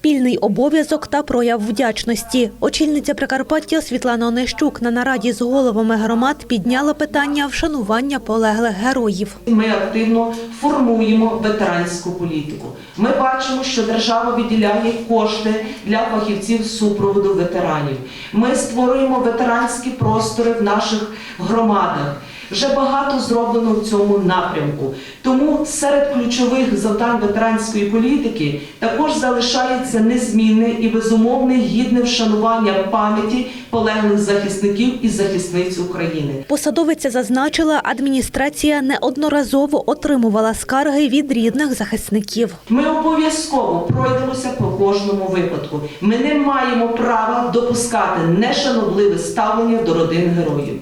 спільний обов'язок та прояв вдячності. Очільниця Прикарпаття Світлана Онищук на нараді з головами громад підняла питання вшанування полеглих героїв. Ми активно формуємо ветеранську політику. Ми бачимо, що держава виділяє кошти для фахівців супроводу ветеранів. Ми створюємо ветеранські простори в наших громадах. Вже багато зроблено в цьому напрямку. Тому серед ключових завдань ветеранської політики також залишається незмінне і безумовне гідне вшанування пам'яті полеглих захисників і захисниць України. Посадовиця зазначила, адміністрація неодноразово отримувала скарги від рідних захисників. Ми обов'язково пройдемося по кожному випадку. Ми не маємо права допускати нешанобливе ставлення до родин героїв.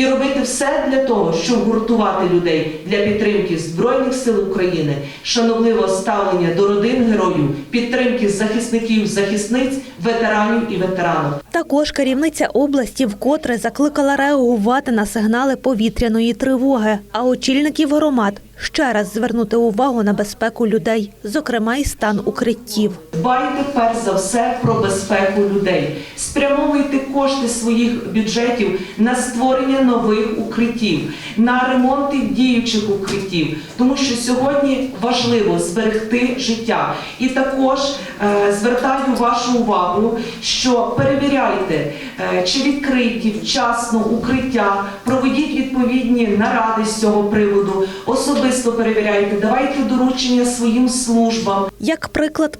І робити все для того, щоб гуртувати людей для підтримки Збройних сил України, шанобливого ставлення до родин героїв, підтримки захисників, захисниць, ветеранів і ветеранок. Також керівниця області вкотре закликала реагувати на сигнали повітряної тривоги, а очільників громад ще раз звернути увагу на безпеку людей, зокрема й стан укриттів. Дбайте перш за все про безпеку людей. Спрямовуйте кошти своїх бюджетів на створення нових укриттів, на ремонти діючих укриттів, тому що сьогодні важливо зберегти життя. І також е, звертаю вашу увагу, що перевіряйте, е, чи відкриті вчасно укриття, проведіть відповідні наради з цього приводу, особисто перевіряйте, давайте доручення своїм службам. Як приклад,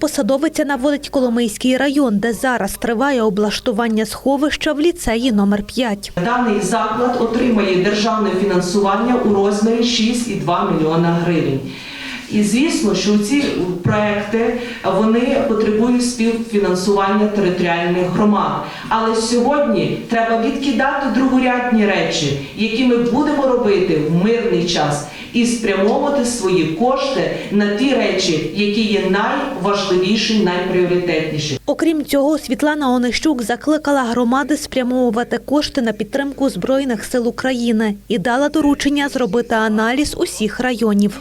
посадовиця наводить Коломийський район, де зараз триває облаштування сховища в ліцеї номер 5. Даний заклад отримає державне фінансування у розмірі 6,2 мільйона гривень. І звісно, що ці проекти вони потребують співфінансування територіальних громад. Але сьогодні треба відкидати другорядні речі, які ми будемо робити в мирний час, і спрямовувати свої кошти на ті речі, які є найважливіші, найпріоритетніші. Окрім цього, Світлана Онищук закликала громади спрямовувати кошти на підтримку Збройних сил України і дала доручення зробити аналіз усіх районів.